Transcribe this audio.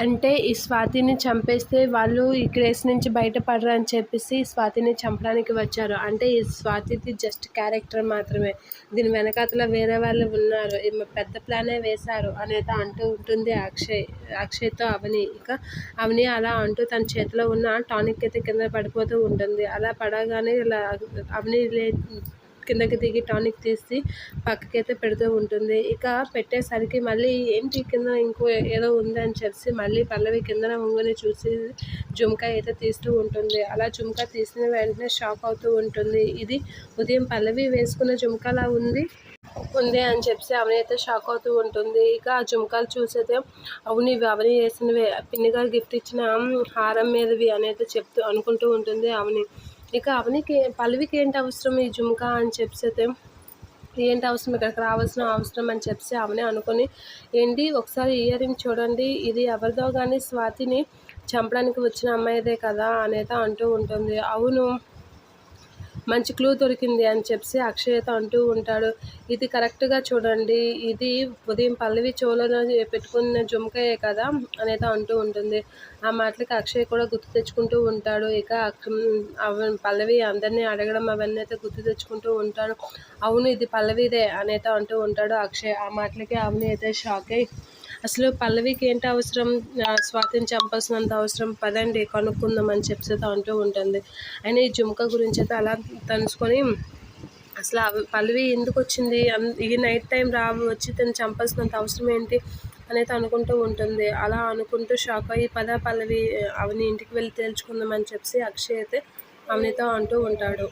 అంటే ఈ స్వాతిని చంపేస్తే వాళ్ళు ఈ కేసు నుంచి బయటపడరు అని చెప్పేసి స్వాతిని చంపడానికి వచ్చారు. అంటే ఈ స్వాతిది జస్ట్ క్యారెక్టర్ మాత్రమే. దీని వెనకాతల వేరే వాళ్ళు ఉన్నారు. ఈమె పెద్ద ప్లానే వేశారు అనేది అంటూ ఉంటుంది అక్షయ్. అక్షయ్తో అవని. ఇక అవని అలా అంటూ తన చేతిలో ఉన్న టానిక్ అయితే కింద పడిపోతూ ఉంటుంది. అలా పడగానే ఇలా అవని లే కిందకి దిగి టానిక్ తీసి పక్కకైతే పెడుతూ ఉంటుంది. ఇక పెట్టేసరికి మళ్ళీ ఏంటి కింద ఇంకో ఏదో ఉంది అని చెప్పి మళ్ళీ పల్లవి కిందన ఉంగుని చూసి జుమ్కా అయితే తీస్తూ ఉంటుంది. అలా జుమ్కా తీసిన వెంటనే షాక్ అవుతూ ఉంటుంది. ఇది ఉదయం పల్లవి వేసుకున్న జుమ్కాలా ఉంది? ఉంది అని చెప్పి అవని అయితే షాక్ అవుతూ ఉంటుంది. ఇక ఆ జుమ్కాలు చూసేదే అవును ఇవి అవని వేసినవి. పిన్ని గారు గిఫ్ట్ ఇచ్చిన హారం మీదవి అని అయితే చెప్తూ అనుకుంటూ ఉంటుంది అవని ఇక అవనికి పల్లవికి ఏంటి అవసరం ఈ జుమ్కా అని చెప్పితే ఏంటి అవసరం? ఇక్కడికి రావాల్సిన అవసరం అని చెప్పి అవని అనుకొని ఏంటి ఒకసారి ఇయర్ రింగ్ చూడండి ఇది ఎవరిదో కానీ స్వాతిని చంపడానికి వచ్చిన అమ్మాయిదే కదా అనేది అంటూ ఉంటుంది. అవును మంచి క్లూ దొరికింది అని చెప్పి అక్షయత అంటూ ఉంటాడు. ఇది కరెక్ట్గా చూడండి. ఇది ఉదయం పల్లవి చెవులలో పెట్టుకున్న జుమకయే కదా అనేది అంటూ ఉంటుంది. ఆ మాటలకి అక్షయ్ కూడా గుర్తు తెచ్చుకుంటూ ఉంటాడు. ఇక పల్లవి అందరినీ అడగడం అవన్నీ అయితే గుర్తు తెచ్చుకుంటూ ఉంటాడు. అవును ఇది పల్లవిదే అనేది అంటూ ఉంటాడు అక్షయ్. ఆ మాటలకి అవని అయితే షాక్ అయ్యి అసలు పల్లవికి ఏంటి అవసరం? స్వాతిని చంపాల్సినంత అవసరం. పదండి కనుక్కుందాం అని చెప్పి అంటూ ఉంటుంది. ఆయన ఈ జుమ్కా గురించి అయితే అలా తెలుసుకొని అసలు పల్లవి ఎందుకు వచ్చింది? ఈ నైట్ టైం రా వచ్చి తను చంపాల్సినంత అవసరం ఏంటి అనేది అనుకుంటూ ఉంటుంది. అలా అనుకుంటూ షాక్ అయ్యి పద పల్లవి అవని ఇంటికి వెళ్ళి తేల్చుకుందాం అని చెప్పి అక్షయ్ అయితే అవనితో అంటూ ఉంటాడు.